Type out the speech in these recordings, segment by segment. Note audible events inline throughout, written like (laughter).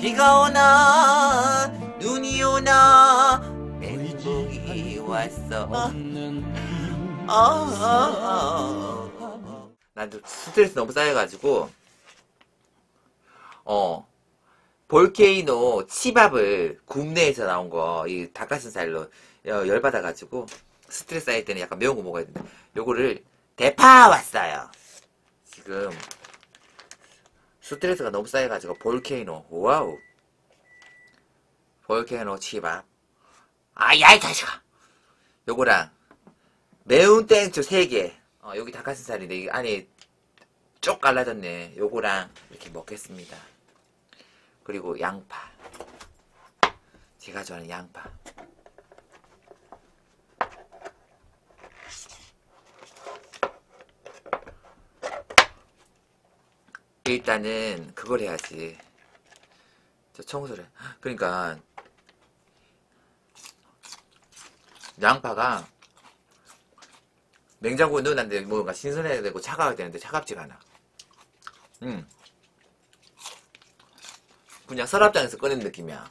비가 오나 눈이 오나 행복이 왔어. 아, 아, 아. 나도 스트레스 너무 쌓여가지고 어 볼케이노 치밥을 국내에서 나온 거 이 닭가슴살로 여- 열받아가지고 스트레스 쌓일 때는 약간 매운 거 먹어야 된다. 요거를 대파 왔어요. 지금 스트레스가 너무 쌓여가지고 볼케이노 와우. 볼케이노 치밥 아야 이 자식아. 요거랑 매운 땡초 3개. 어, 여기 닭가슴살인데 이 안에 쪽 갈라졌네. 요거랑 이렇게 먹겠습니다. 그리고 양파. 제가 좋아하는 양파 일단은 그걸 해야지. 저 청소를. 그러니까 양파가 냉장고에 넣어놨는데 뭔가 신선해야 되고 차가워야 되는데 차갑지가 않아. 음. 그냥 서랍장에서 꺼낸 느낌이야.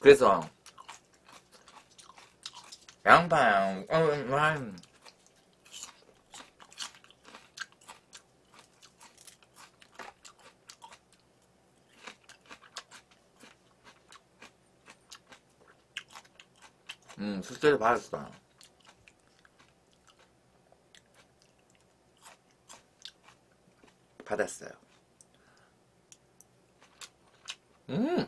그래서 양파 음, 음, 음, 숙제를 받았어. 받았어요. 음!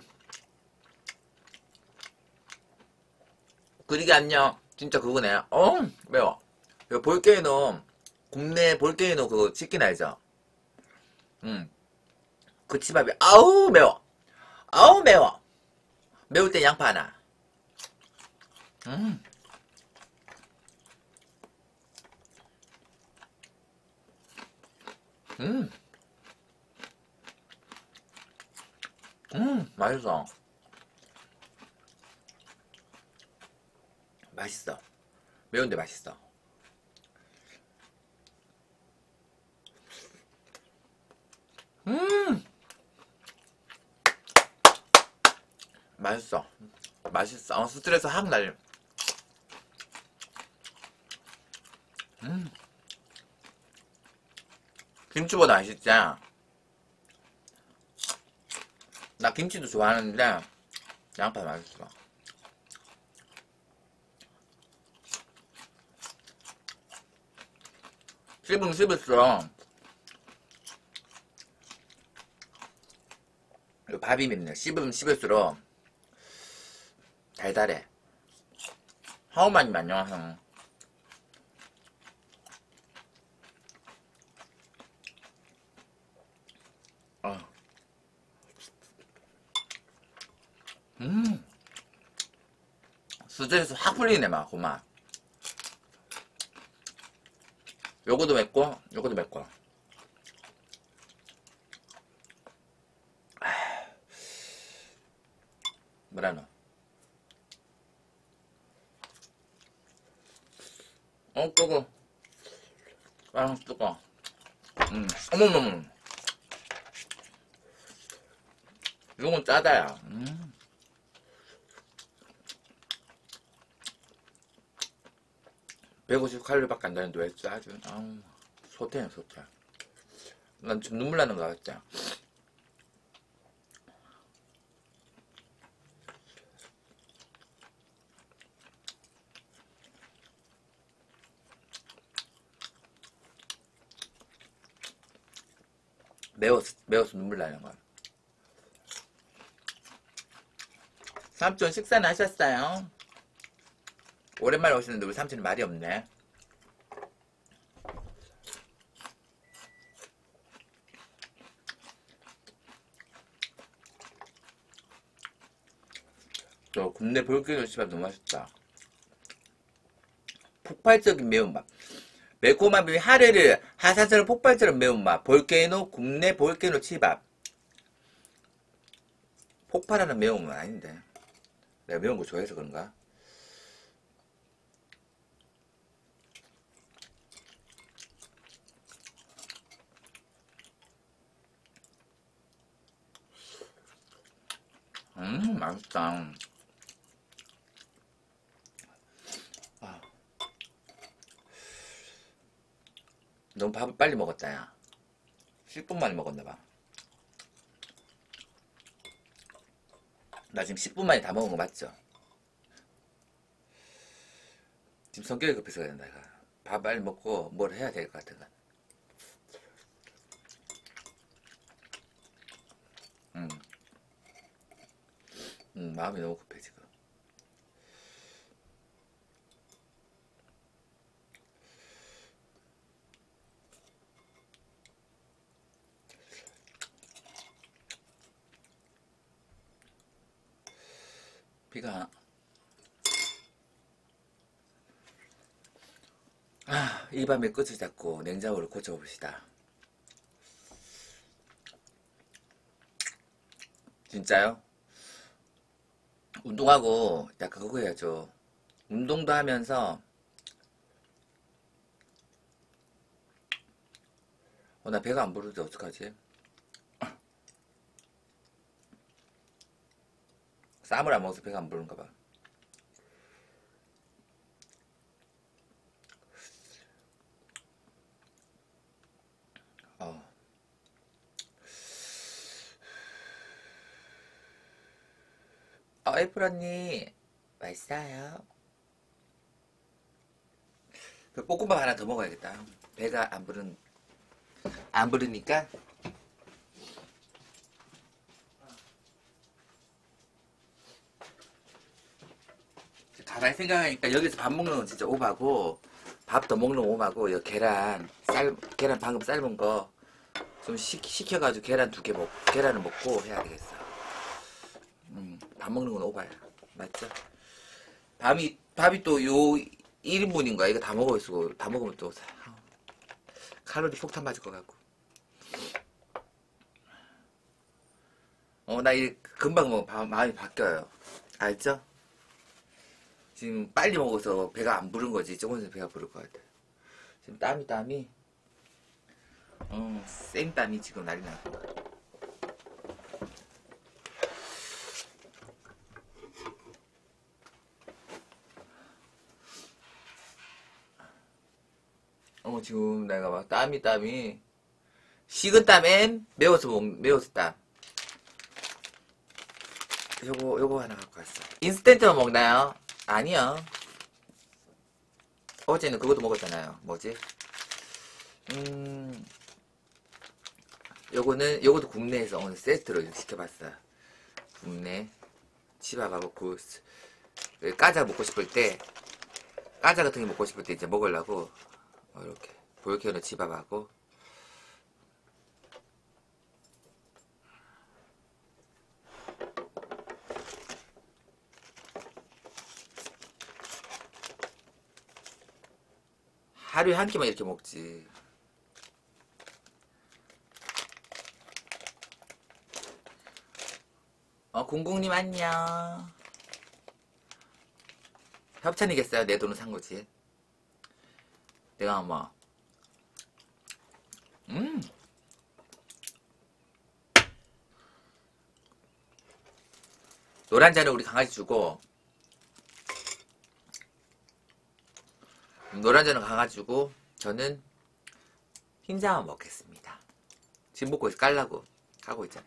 그리기 안녕. 진짜 그거네. 어, 매워. 이거 볼케이노, 국내 볼케이노 그거 치킨 알죠? 음. 그 치밥이, 아우, 매워. 아우, 매워. 매울 땐 양파 하나. 음. 음. 음, 맛있어. 맛있어. 매운데 맛있어. 음! 맛있어. 맛있어. 어, 스트레스 확 날려. 음. 김치보다 맛있지? 나 김치도 좋아하는데 양파 맛있어. 씹으면 씹을수록 이 밥이 맵네. 씹으면 씹을수록 달달해. 어. 음. 스트레스 확 풀리네, 막, 고마. 요거도 맵고, 요거도 맵고. 아. 뭐라노? 어, 뜨거. 아, 뜨거. 음, 어머머머. 이건 짜다야. 음. (150) 칼로리밖에 안 되는데 왜 짜지? 아우 소태야 소태 난 지금 눈물 나는 거 같지? 매워서 매워서 눈물 나는 거야 삼촌 식사는 하셨어요? 오랜만에 오시는데 우리 삼촌이 말이 없네. 저 국내 볼케이노 씨밥 너무 맛있다. 폭발적인 매운맛. 매콤한 비비 하레를 하사처럼 폭발처럼 매운맛. 볼케이노 국내 볼케이노 치밥. 폭발하는 매운맛 아닌데. 내가 매운 거 좋아해서 그런가? 음, 맛있다. 아. 너무 밥을 빨리 먹었다, 야. 10분 만에 먹었나봐. 나 지금 10분 만에 다 먹은 거 맞죠? 지금 성격이 급해서 내가. 밥 빨리 먹고 뭘 해야 될 것 같아. 음, 마음이 너무 급해, 지금. 비가 아, 이 밤에 끝을 잡고 냉장고를 고쳐봅시다. 진짜요? 운동하고 약간 그거 해야죠. 운동도 하면서 어, 나 배가 안 부르는데 어떡하지? 쌈을 안 먹어서 배가 안 부른가 봐. 어, 애플 언니 맛있어요. 그 볶음밥 하나 더 먹어야겠다. 배가 안 부른 안 부르니까 가만히 생각하니까 여기서 밥 먹는 건 진짜 오바고 밥더 먹는 건 오바고 여 계란 쌀 계란 방금 삶은 거좀 시켜가지고 계란 두 개 먹 계란을 먹고 해야 되겠어. 음, 밥 먹는 건 오바야. 맞죠? 밥이 밥이 또 요 1인분인가 이거 다 먹어 있고 다 먹으면 또 칼로리 폭탄 맞을 것 같고. 어, 나 이 금방 뭐 바- 마음이 바뀌어요. 알죠? 지금 빨리 먹어서 배가 안 부른 거지. 조금 있으면 배가 부를 것 같아. 지금 땀이 땀이 어, 생땀이 지금 난리 나고. 어, 지금 내가 막 땀이 땀이 식은 땀엔 매워서 먹, 매워서 땀. 요거 요거 하나 갖고 왔어. 인스턴트만 먹나요? 아니요. 어제는 그것도 먹었잖아요. 뭐지? 음, 요거는 요것도 국내에서 오늘 세트로 이렇게 시켜봤어요. 국내 치밥하고 그 까자 먹고 싶을 때 까자 같은 게 먹고 싶을 때 이제 먹으려고 어, 이렇게 볼케어는 치밥하고 하루에 한 끼만 이렇게 먹지. 어, 공공님 안녕. 협찬이겠어요? 내 돈을 산 거지. 내가 아마, 음. 노란 잔을 우리 강아지 주고, 노란 잔은 강아지 주고, 저는 흰자만 먹겠습니다. 지금 먹고 있어, 깔라고. 하고 있잖아.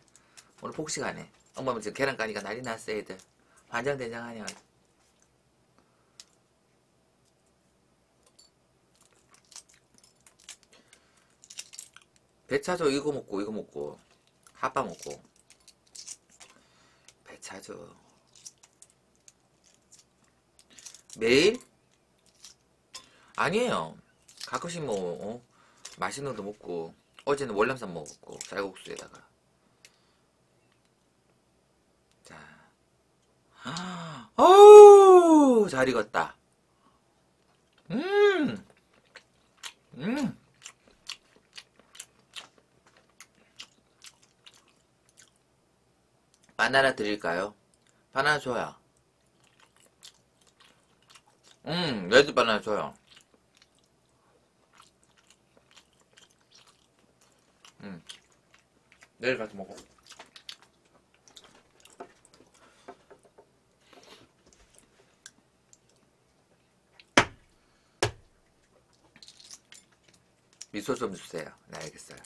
오늘 폭식하네. 엄마는 지금 계란 까니까 난리 났어, 애들. 환장된장하냐. 배 차죠. 이거 먹고, 이거 먹고. 핫바 먹고. 배 차죠. 매일? 아니에요. 가끔씩 뭐, 어? 맛있는 것도 먹고. 어제는 월남쌈 먹었고, 쌀국수에다가. 자. (gasps) 어우, 잘 익었다. 바나나 드릴까요? 바나나 줘요. 음, 레드 바나나 줘요. 음. 내일 같이 먹어. 미소 좀 주세요. 네, 알겠어요.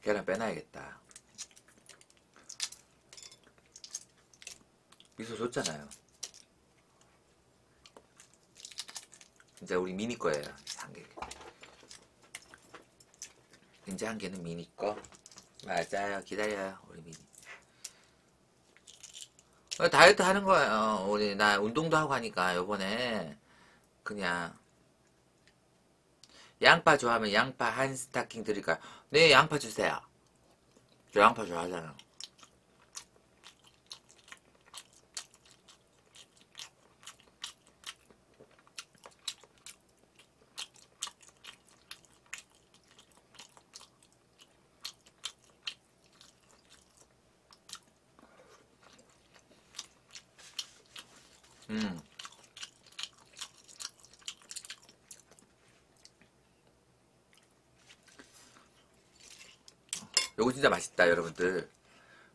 계란 빼놔야겠다. 미소 줬잖아요. 이제 우리 미니 거예요. 한 개. 이제 한 개는 미니 거. 맞아요. 기다려요. 우리 미니. 어, 다이어트 하는 거예요. 우리 나 운동도 하고 하니까 요번에 그냥 양파 좋아하면 양파 한 스타킹 드릴까요? 네, 양파 주세요. 저 양파 좋아하잖아 음. 요거 진짜 맛있다, 여러분들.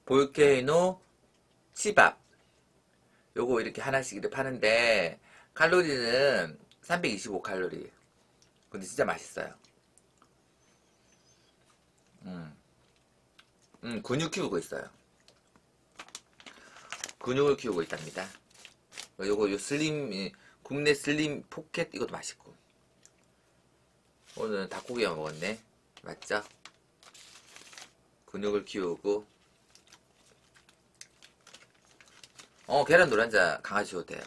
볼케이노 치밥. 요거 이렇게 하나씩 이렇게 파는데, 칼로리는 325칼로리. 근데 진짜 맛있어요. 음. 음, 근육 키우고 있어요. 근육을 키우고 있답니다. 요거 요 슬림 이, 국내 슬림 포켓 이것도 맛있고. 오늘은 닭고기만 먹었네. 맞죠? 근육을 키우고. 어 계란 노란자 강아지 줘도 돼요